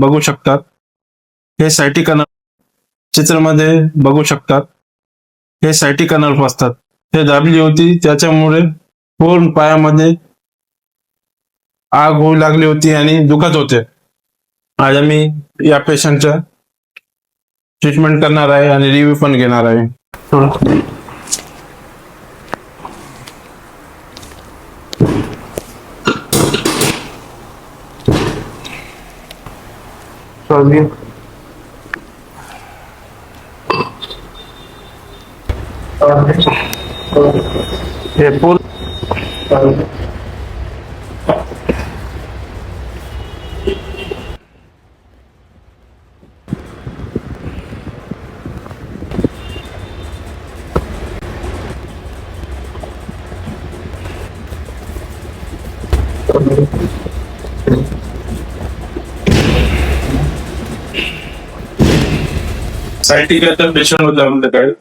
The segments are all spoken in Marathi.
बघू शकतात. हे सायटिका नर्व्ह चित्रामध्ये बघू शकतात. हे सायटिका नर्व्ह असतात हे दाबली होती त्याच्यामुळे पूर्ण पायामध्ये आग होऊ लागली होती आणि दुखत होते. आज आम्ही या पेशंटच्या ट्रीटमेंट करणार आहे आणि रिव्ह्यू पण घेणार आहे. Sorry. हे पूर्ण सायटिकाचा पेशंट होता आमच्याकडे.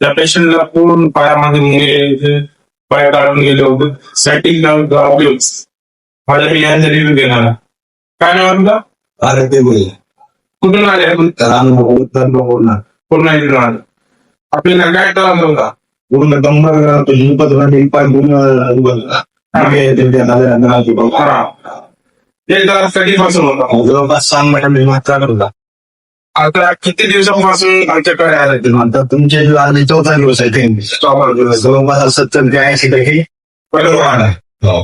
त्या पेशंटला पूर्ण पायामध्ये मुंगे जे पाय काढून गेले होते. सायटिक प्रॉब्लेम्स माझ्या मी यांचा रिव्ह्यू घेणार. काय नाव आपलं अरे ते बोल कुठून आले पूर्ण पूर्ण आले? आपल्याला काय त्रास होता पाय पूर्ण हा. ते त्रास कधीपासून होता. जवळपास सहा महिने मी मात्र होता आता किती दिवसापासून आमच्याकडे आले आता तुमचे आले चौथा दिवस आहे ते. जवळपास सत्तर ते ऐंशी टक्के आहे. हो.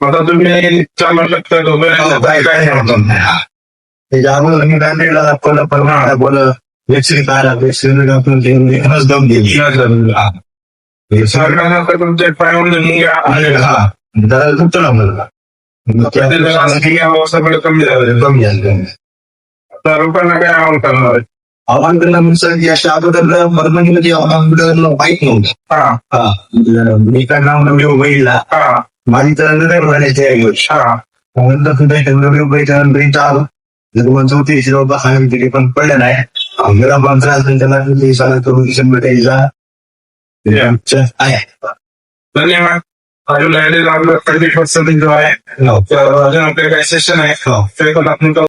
आता तुम्ही चालू शकता राहिला. काय काय म्हणतो त्याच्या अगोदर मी बँडेडला दाखवलं परवा बोल वेक्सिन काढा वेक्सिन आपण एकच दम दिली हा. सरकारनं तुमच्या आणि हा. जरा दुखतो ना पण कमी झाली कमी झालं. तर लोकांना काय आवाहन करणार. आहे? आव्हान करणं म्हणजे याच्या अगोदर परभणीमध्ये आव्हान माहीत नव्हतं. म्हणजे मी काय नाव नव्हतं बघितला हा. माझी तर म्हणायची आहे पण पडलं नाही. आम्हाला त्रास नाही त्याला करून आमचं आहे. धन्यवाद. राहिले लागलं. कधी जो आहे. हो. काही सेशन आहे. हो. ते पण आपण